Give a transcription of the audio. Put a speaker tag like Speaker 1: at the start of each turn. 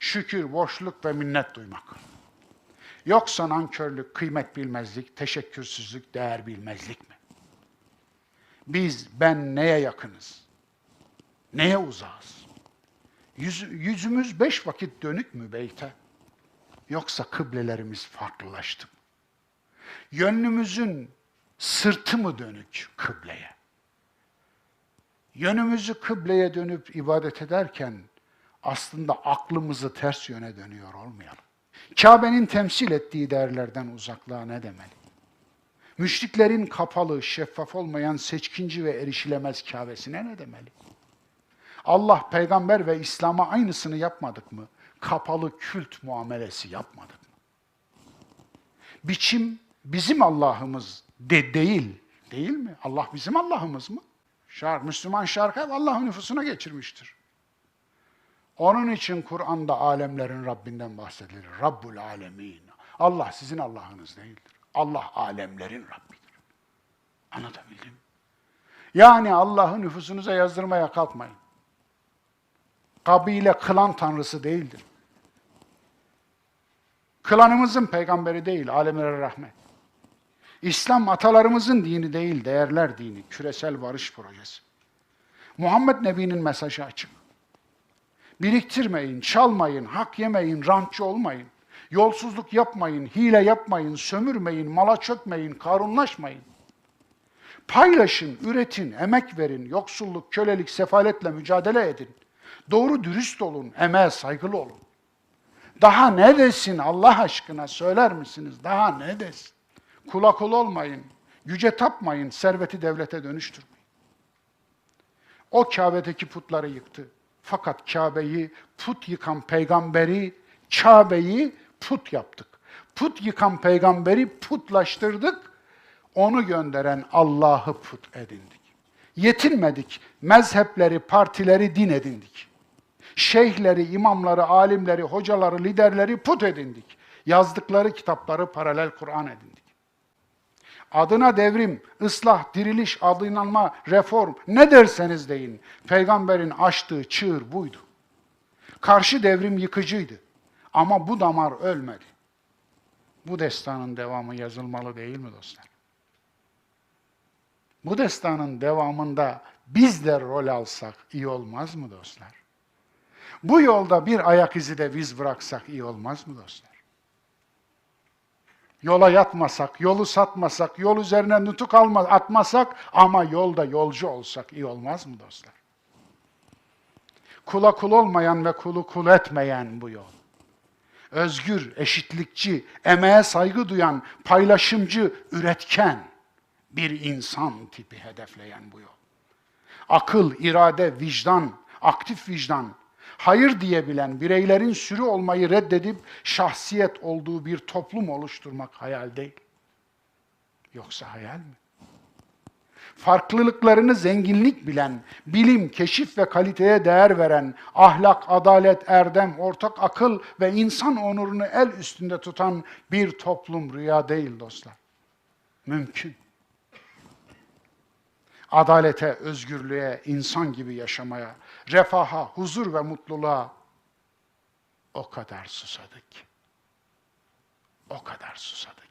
Speaker 1: Şükür, boşluk ve minnet duymak. Yoksa nankörlük, kıymet bilmezlik, teşekkürsüzlük, değer bilmezlik mi? Biz, ben neye yakınız? Neye uzağız? Yüz, yüzümüz beş vakit dönük mü beyte? Yoksa kıblelerimiz farklılaştı mı? Yönümüzün sırtı mı dönük kıbleye? Yönümüzü kıbleye dönüp ibadet ederken aslında aklımızı ters yöne dönüyor olmayalım. Kabe'nin temsil ettiği değerlerden uzaklığa ne demeli? Müşriklerin kapalı, şeffaf olmayan seçkinci ve erişilemez Kabe'sine ne demeli? Allah, peygamber ve İslam'a aynısını yapmadık mı? Kapalı kült muamelesi yapmadık mı? Biçim bizim Allah'ımız de değil, değil mi? Allah bizim Allah'ımız mı? Şark, Müslüman şarkı Allah'ın nüfusuna geçirmiştir. Onun için Kur'an'da alemlerin Rabbinden bahsedilir. Rabbul alemin. Allah sizin Allah'ınız değildir. Allah alemlerin Rabbidir. Anlatabildim mi? Yani Allah'ı nüfusunuza yazdırmaya kalkmayın. Kabile klan tanrısı değildir. Klanımızın peygamberi değil, alemlere rahmet. İslam atalarımızın dini değil, değerler dini, küresel barış projesi. Muhammed Nebi'nin mesajı açık. Biriktirmeyin, çalmayın, hak yemeyin, rantçı olmayın. Yolsuzluk yapmayın, hile yapmayın, sömürmeyin, mala çökmeyin, karunlaşmayın. Paylaşın, üretin, emek verin, yoksulluk, kölelik, sefaletle mücadele edin. Doğru dürüst olun, emeğe saygılı olun. Daha ne desin Allah aşkına söyler misiniz? Daha ne desin? Kula kul olmayın, güce tapmayın, serveti devlete dönüştürmeyin. O Kabe'deki putları yıktı. Fakat Kabe'yi put yıkan peygamberi, Kabe'yi put yaptık. Put yıkan peygamberi putlaştırdık. Onu gönderen Allah'ı put edindik. Yetinmedik. Mezhepleri, partileri din edindik. Şeyhleri, imamları, alimleri, hocaları, liderleri put edindik. Yazdıkları kitapları paralel Kur'an edindik. Adına devrim, ıslah, diriliş, adınanma, reform ne derseniz deyin. Peygamberin açtığı çığır buydu. Karşı devrim yıkıcıydı. Ama bu damar ölmedi. Bu destanın devamı yazılmalı değil mi dostlar? Bu destanın devamında biz de rol alsak iyi olmaz mı dostlar? Bu yolda bir ayak izi de biz bıraksak iyi olmaz mı dostlar? Yola yatmasak, yolu satmasak, yol üzerine nutuk alma, atmasak ama yolda yolcu olsak iyi olmaz mı dostlar? Kula kul olmayan ve kulu kul etmeyen bu yol. Özgür, eşitlikçi, emeğe saygı duyan, paylaşımcı, üretken bir insan tipi hedefleyen bu yol. Akıl, irade, vicdan, aktif vicdan, hayır diyebilen bireylerin sürü olmayı reddedip şahsiyet olduğu bir toplum oluşturmak hayal değil. Yoksa hayal mi? Farklılıklarını zenginlik bilen, bilim, keşif ve kaliteye değer veren, ahlak, adalet, erdem, ortak akıl ve insan onurunu el üstünde tutan bir toplum rüya değil dostlar. Mümkün adalete, özgürlüğe, insan gibi yaşamaya, refaha, huzur ve mutluluğa o kadar susadık. O kadar susadık.